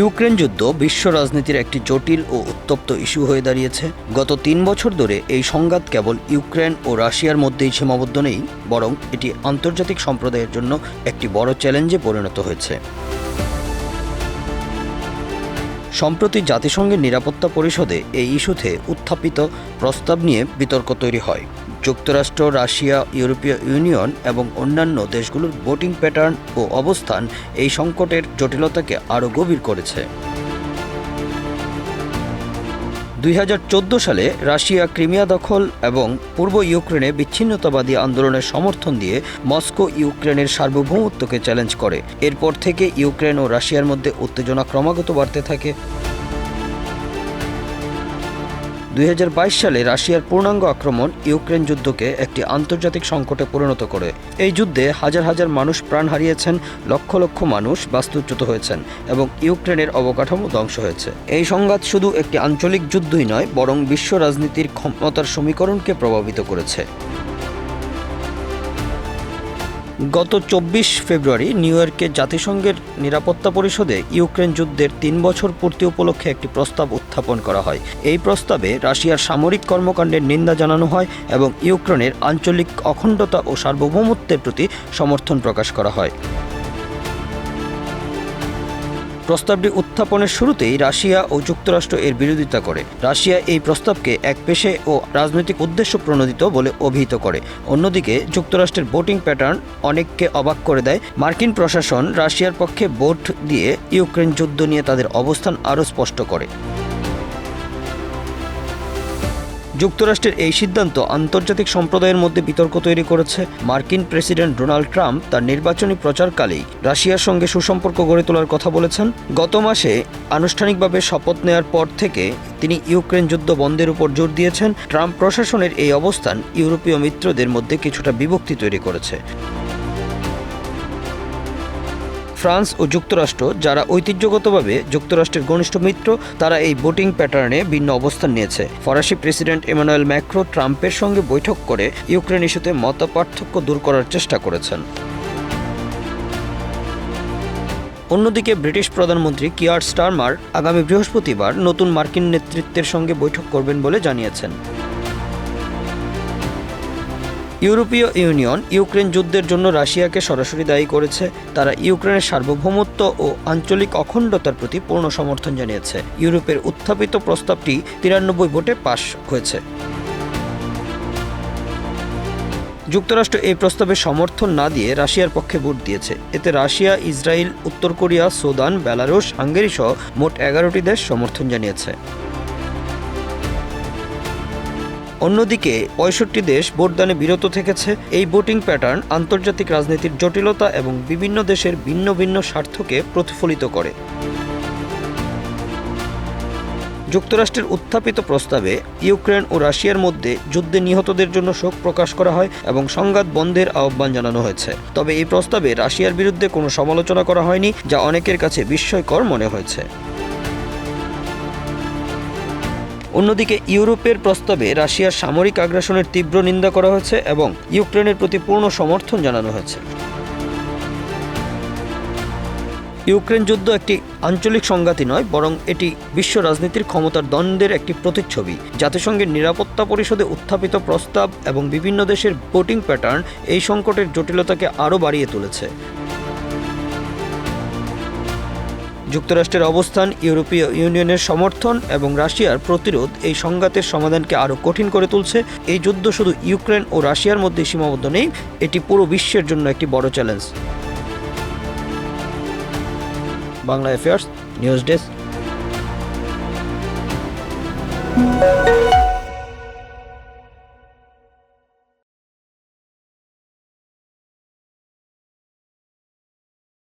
Ukraine যুদ্ধ বিশ্ব রাজনীতির একটি জটিল ও উত্তপ্ত ইস্যু হয়ে দাঁড়িয়েছে। গত তিন বছর ধরে এই সংঘাত কেবল ইউক্রেন ও রাশিয়ার মধ্যেই সীমাবদ্ধ নেই, বরং এটি আন্তর্জাতিক সম্প্রদায়ের জন্য একটি বড় চ্যালেঞ্জে পরিণত হয়েছে। সম্প্রতি জাতিসংঘের নিরাপত্তা পরিষদে এই ইস্যুতে উত্থাপিত প্রস্তাব নিয়ে বিতর্ক তৈরি হয়। যুক্তরাষ্ট্র, রাশিয়া, ইউরোপীয় ইউনিয়ন এবং অন্যান্য দেশগুলোর ভোটিং প্যাটার্ন ও অবস্থান এই সংকটের জটিলতাকে আরও গভীর করেছে। দুই হাজার চৌদ্দ সালে রাশিয়া ক্রিমিয়া দখল এবং পূর্ব ইউক্রেনে বিচ্ছিন্নতাবাদী আন্দোলনের সমর্থন দিয়ে মস্কো ইউক্রেনের সার্বভৌমত্বকে চ্যালেঞ্জ করে। এরপর থেকে ইউক্রেন ও রাশিয়ার মধ্যে উত্তেজনা ক্রমাগত বাড়তে থাকে। দুই হাজার বাইশ সালে রাশিয়ার পূর্ণাঙ্গ আক্রমণ ইউক্রেন যুদ্ধকে একটি আন্তর্জাতিক সংকটে পরিণত করে। এই যুদ্ধে হাজার হাজার মানুষ প্রাণ হারিয়েছেন, লক্ষ লক্ষ মানুষ বাস্তুচ্যুত হয়েছেন এবং ইউক্রেনের অবকাঠামো ধ্বংস হয়েছে। এই সংঘাত শুধু একটি আঞ্চলিক যুদ্ধই নয়, বরং বিশ্ব রাজনীতির ক্ষমতার সমীকরণকে প্রভাবিত করেছে। গত চব্বিশ ফেব্রুয়ারি নিউ ইয়র্কে জাতিসংঘের নিরাপত্তা পরিষদে ইউক্রেন যুদ্ধের তিন বছর পূর্তি উপলক্ষে একটি প্রস্তাব উত্থাপন করা হয়। এই প্রস্তাবে রাশিয়ার সামরিক কর্মকাণ্ডের নিন্দা জানানো হয় এবং ইউক্রেনের আঞ্চলিক অখণ্ডতা ও সার্বভৌমত্বের প্রতি সমর্থন প্রকাশ করা হয়। প্রস্তাবটি উত্থাপনের শুরুতেই রাশিয়া ও যুক্তরাষ্ট্র এর বিরোধিতা করে। রাশিয়া এই প্রস্তাবকে এক পেশে ও রাজনৈতিক উদ্দেশ্য প্রণোদিত বলে অভিহিত করে। অন্যদিকে, যুক্তরাষ্ট্রের ভোটিং প্যাটার্ন অনেককে অবাক করে দেয়। মার্কিন প্রশাসন রাশিয়ার পক্ষে ভোট দিয়ে ইউক্রেন যুদ্ধ নিয়ে তাদের অবস্থান আরও স্পষ্ট করে। যুক্তরাষ্ট্রের এই সিদ্ধান্ত আন্তর্জাতিক সম্প্রদায়ের মধ্যে বিতর্ক তৈরি করেছে। মার্কিন প্রেসিডেন্ট ডোনাল্ড ট্রাম্প তার নির্বাচনী প্রচারকালেই রাশিয়ার সঙ্গে সুসম্পর্ক গড়ে তোলার কথা বলেছেন। গত মাসে আনুষ্ঠানিকভাবে শপথ নেয়ার পর থেকে তিনি ইউক্রেন যুদ্ধ বন্ধের উপর জোর দিয়েছেন। ট্রাম্প প্রশাসনের এই অবস্থান ইউরোপীয় মিত্রদের মধ্যে কিছুটা বিভক্তি তৈরি করেছে। ফ্রান্স ও যুক্তরাষ্ট্র, যারা ঐতিহ্যগতভাবে যুক্তরাষ্ট্রের ঘনিষ্ঠ মিত্র, তারা এই ভোটিং প্যাটার্নে ভিন্ন অবস্থান নিয়েছে। ফরাসি প্রেসিডেন্ট এমানুয়েল ম্যাক্রো ট্রাম্পের সঙ্গে বৈঠক করে ইউক্রেন ইস্যুতে মতপার্থক্য দূর করার চেষ্টা করেছেন। অন্যদিকে ব্রিটিশ প্রধানমন্ত্রী কিয়ার স্টারমার আগামী বৃহস্পতিবার নতুন মার্কিন নেতৃত্বের সঙ্গে বৈঠক করবেন বলে জানিয়েছেন। ইউরোপীয় ইউনিয়ন ইউক্রেন যুদ্ধের জন্য রাশিয়াকে সরাসরি দায়ী করেছে। তারা ইউক্রেনের সার্বভৌমত্ব ও আঞ্চলিক অখণ্ডতার প্রতি পূর্ণ সমর্থন জানিয়েছে। ইউরোপের উত্থাপিত প্রস্তাবটি তিরানব্বই ভোটে পাশ হয়েছে। যুক্তরাষ্ট্র এই প্রস্তাবে সমর্থন না দিয়ে রাশিয়ার পক্ষে ভোট দিয়েছে। এতে রাশিয়া, ইসরায়েল, উত্তর কোরিয়া, সুদান, বেলারুশ, হাঙ্গেরি সহ মোট এগারোটি দেশ সমর্থন জানিয়েছে। অন্যদিকে, পঁয়ষট্টি দেশ ভোটদানে বিরত থেকেছে। এই ভোটিং প্যাটার্ন আন্তর্জাতিক রাজনীতির জটিলতা এবং বিভিন্ন দেশের ভিন্ন ভিন্ন স্বার্থকে প্রতিফলিত করে। যুক্তরাষ্ট্রের উত্থাপিত প্রস্তাবে ইউক্রেন ও রাশিয়ার মধ্যে যুদ্ধে নিহতদের জন্য শোক প্রকাশ করা হয় এবং সংঘাত বন্ধের আহ্বান জানানো হয়েছে। তবে এই প্রস্তাবে রাশিয়ার বিরুদ্ধে কোনো সমালোচনা করা হয়নি, যা অনেকের কাছে বিস্ময়কর মনে হয়েছে। অন্যদিকে ইউরোপের প্রস্তাবে রাশিয়ার সামরিক আগ্রাসনের তীব্র নিন্দা করা হয়েছে এবং ইউক্রেনের প্রতি পূর্ণ সমর্থন জানানো হয়েছে। ইউক্রেন যুদ্ধ একটি আঞ্চলিক সংঘাতই নয়, বরং এটি বিশ্ব রাজনীতির ক্ষমতার দ্বন্দ্বের একটি প্রতিচ্ছবি। জাতিসংঘের নিরাপত্তা পরিষদে উত্থাপিত প্রস্তাব এবং বিভিন্ন দেশের ভোটিং প্যাটার্ন এই সংকটের জটিলতাকে আরও বাড়িয়ে তুলেছে। যুক্তরাষ্ট্রের অবস্থান, ইউরোপীয় ইউনিয়নের সমর্থন এবং রাশিয়ার প্রতিরোধ এই সংঘাতের সমাধানকে আরও কঠিন করে তুলছে। এই যুদ্ধ শুধু ইউক্রেন ও রাশিয়ার মধ্যে সীমাবদ্ধ নেই, এটি পুরো বিশ্বের জন্য একটি বড় challenge. Bangla affairs news desk.